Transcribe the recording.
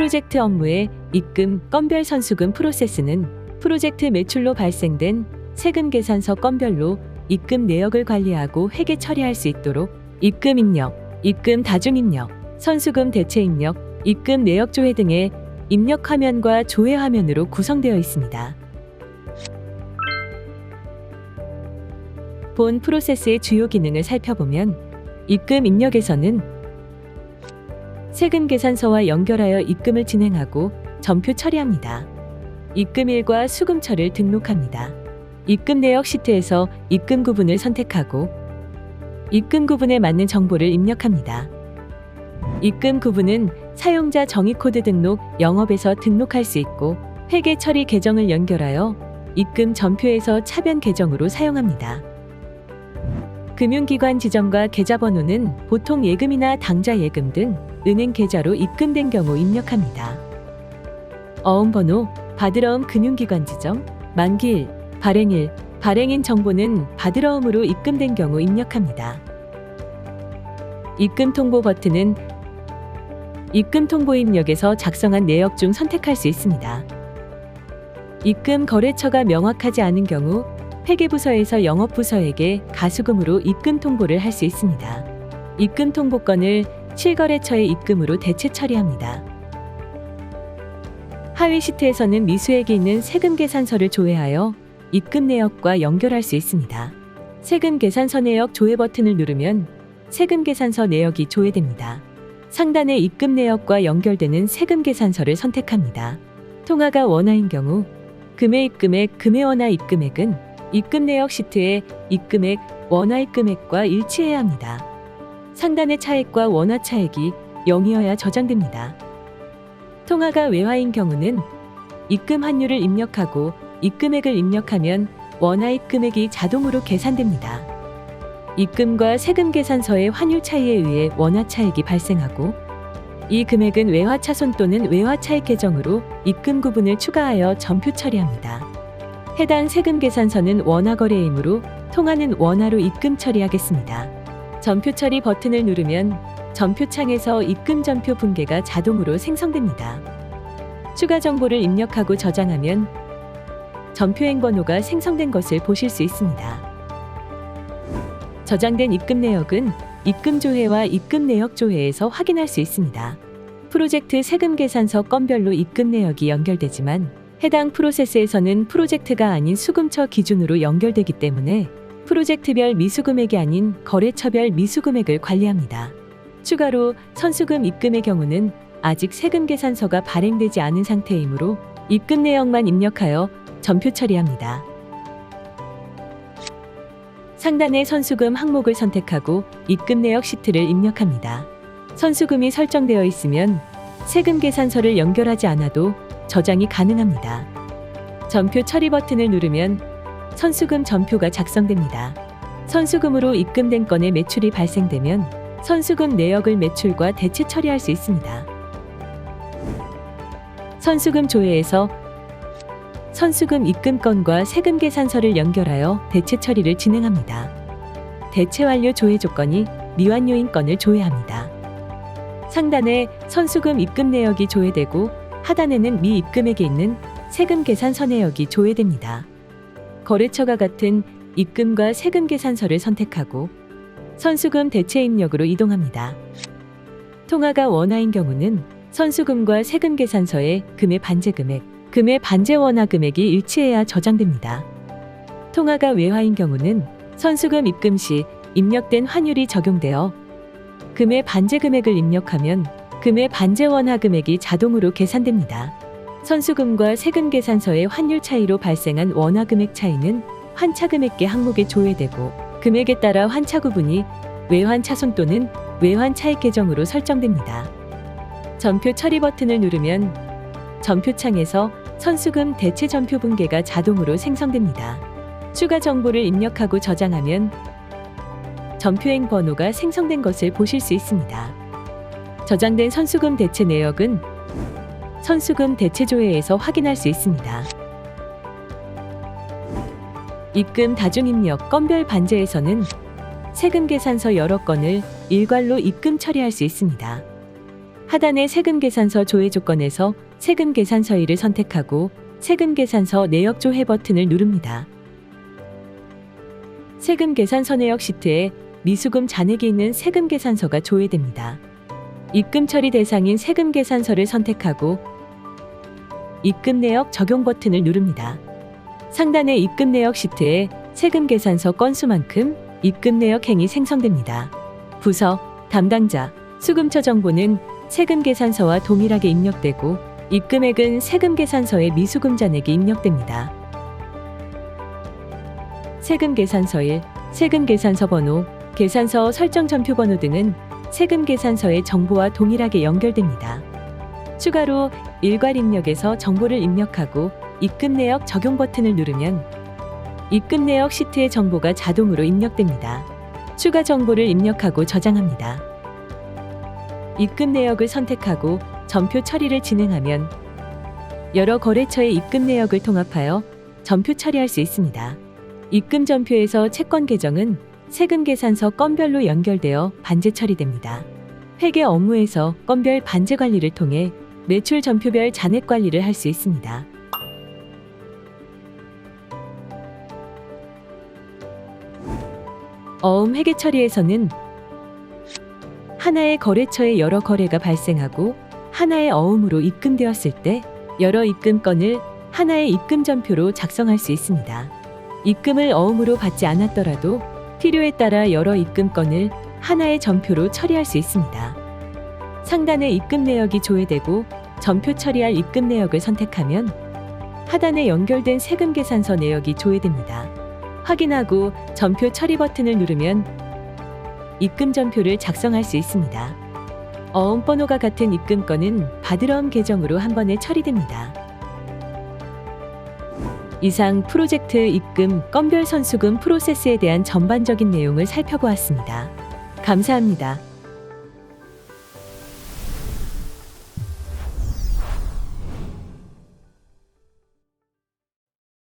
프로젝트 업무의 입금, 건별 선수금 프로세스는 프로젝트 매출로 발생된 세금 계산서 건별로 입금 내역을 관리하고 회계 처리할 수 있도록 입금 입력, 입금 다중 입력, 선수금 대체 입력, 입금 내역 조회 등의 입력 화면과 조회 화면으로 구성되어 있습니다. 본 프로세스의 주요 기능을 살펴보면 입금 입력에서는 세금 계산서와 연결하여 입금을 진행하고 전표 처리합니다. 입금일과 수금처를 등록합니다. 입금 내역 시트에서 입금 구분을 선택하고 입금 구분에 맞는 정보를 입력합니다. 입금 구분은 사용자 정의 코드 등록, 영업에서 등록할 수 있고 회계 처리 계정을 연결하여 입금 전표에서 차변 계정으로 사용합니다. 금융기관 지정과 계좌번호는 보통 예금이나 당좌 예금 등 은행 계좌로 입금된 경우 입력합니다. 어음번호, 받으러움 금융기관 지정, 만기일, 발행일, 발행인 정보는 받으러움으로 입금된 경우 입력합니다. 입금 통보 버튼은 입금 통보 입력에서 작성한 내역 중 선택할 수 있습니다. 입금 거래처가 명확하지 않은 경우 회계부서에서 영업부서에게 가수금으로 입금 통보를 할 수 있습니다. 입금 통보건을 실거래처의 입금으로 대체 처리합니다. 하위 시트에서는 미수액이 있는 세금 계산서를 조회하여 입금 내역과 연결할 수 있습니다. 세금 계산서 내역 조회 버튼을 누르면 세금 계산서 내역이 조회됩니다. 상단의 입금 내역과 연결되는 세금 계산서를 선택합니다. 통화가 원화인 경우 금액 입금액 금액 원화 입금액은 입금 내역 시트의 입금액 원화 입금액과 일치해야 합니다. 상단의 차액과 원화 차액이 0이어야 저장됩니다. 통화가 외화인 경우는 입금 환율을 입력하고 입금액을 입력하면 원화 입금액이 자동으로 계산됩니다. 입금과 세금 계산서의 환율 차이에 의해 원화 차액이 발생하고 이 금액은 외화 차손 또는 외화 차액 계정으로 입금 구분을 추가하여 전표 처리합니다. 해당 세금 계산서는 원화 거래이므로 통화는 원화로 입금 처리하겠습니다. 전표 처리 버튼을 누르면 전표 창에서 입금 전표 분계가 자동으로 생성됩니다. 추가 정보를 입력하고 저장하면 전표행 번호가 생성된 것을 보실 수 있습니다. 저장된 입금 내역은 입금 조회와 입금 내역 조회에서 확인할 수 있습니다. 프로젝트 세금 계산서 건별로 입금 내역이 연결되지만 해당 프로세스에서는 프로젝트가 아닌 수금처 기준으로 연결되기 때문에 프로젝트별 미수금액이 아닌 거래처별 미수금액을 관리합니다. 추가로 선수금 입금의 경우는 아직 세금 계산서가 발행되지 않은 상태이므로 입금 내역만 입력하여 전표 처리합니다. 상단의 선수금 항목을 선택하고 입금 내역 시트를 입력합니다. 선수금이 설정되어 있으면 세금 계산서를 연결하지 않아도 저장이 가능합니다. 전표 처리 버튼을 누르면 선수금 전표가 작성됩니다. 선수금으로 입금된 건의 매출이 발생되면 선수금 내역을 매출과 대체 처리할 수 있습니다. 선수금 조회에서 선수금 입금건과 세금 계산서를 연결하여 대체 처리를 진행합니다. 대체 완료 조회 조건이 미완료인 건을 조회합니다. 상단에 선수금 입금 내역이 조회되고 하단에는 미입금액에 있는 세금 계산서 내역이 조회됩니다. 거래처가 같은 입금과 세금 계산서를 선택하고 선수금 대체 입력으로 이동합니다. 통화가 원화인 경우는 선수금과 세금 계산서의 금의 반제 금액, 금의 반제 원화 금액이 일치해야 저장됩니다. 통화가 외화인 경우는 선수금 입금 시 입력된 환율이 적용되어 금의 반제 금액을 입력하면 금의 반제 원화 금액이 자동으로 계산됩니다. 선수금과 세금 계산서의 환율 차이로 발생한 원화 금액 차이는 환차 금액계 항목에 조회되고 금액에 따라 환차 구분이 외환 차손 또는 외환 차액 계정으로 설정됩니다. 전표 처리 버튼을 누르면 전표 창에서 선수금 대체 전표 분계가 자동으로 생성됩니다. 추가 정보를 입력하고 저장하면 전표행 번호가 생성된 것을 보실 수 있습니다. 저장된 선수금 대체 내역은 선수금 대체 조회에서 확인할 수 있습니다. 입금 다중 입력 건별 반제에서는 세금 계산서 여러 건을 일괄로 입금 처리할 수 있습니다. 하단의 세금 계산서 조회 조건에서 세금 계산서일을 선택하고 세금 계산서 내역 조회 버튼을 누릅니다. 세금 계산서 내역 시트에 미수금 잔액이 있는 세금 계산서가 조회됩니다. 입금 처리 대상인 세금 계산서를 선택하고 입금 내역 적용 버튼을 누릅니다. 상단의 입금 내역 시트에 세금 계산서 건수만큼 입금 내역 행이 생성됩니다. 부서, 담당자, 수금처 정보는 세금 계산서와 동일하게 입력되고 입금액은 세금 계산서의 미수금 잔액이 입력됩니다. 세금 계산서 일, 세금 계산서 번호, 계산서 설정 전표 번호 등은 세금 계산서의 정보와 동일하게 연결됩니다. 추가로 일괄 입력에서 정보를 입력하고 입금 내역 적용 버튼을 누르면 입금 내역 시트의 정보가 자동으로 입력됩니다. 추가 정보를 입력하고 저장합니다. 입금 내역을 선택하고 전표 처리를 진행하면 여러 거래처의 입금 내역을 통합하여 전표 처리할 수 있습니다. 입금 전표에서 채권 계정은 세금 계산서 건별로 연결되어 반제 처리됩니다. 회계 업무에서 건별 반제 관리를 통해 매출 전표별 잔액 관리를 할 수 있습니다. 어음 회계 처리에서는 하나의 거래처에 여러 거래가 발생하고 하나의 어음으로 입금되었을 때 여러 입금건을 하나의 입금 전표로 작성할 수 있습니다. 입금을 어음으로 받지 않았더라도 필요에 따라 여러 입금건을 하나의 전표로 처리할 수 있습니다. 상단에 입금 내역이 조회되고 전표 처리할 입금 내역을 선택하면 하단에 연결된 세금 계산서 내역이 조회됩니다. 확인하고 전표 처리 버튼을 누르면 입금 전표를 작성할 수 있습니다. 어음 번호가 같은 입금건은 바드러움 계정으로 한 번에 처리됩니다. 이상 프로젝트 입금 건별 선수금 프로세스에 대한 전반적인 내용을 살펴보았습니다. 감사합니다.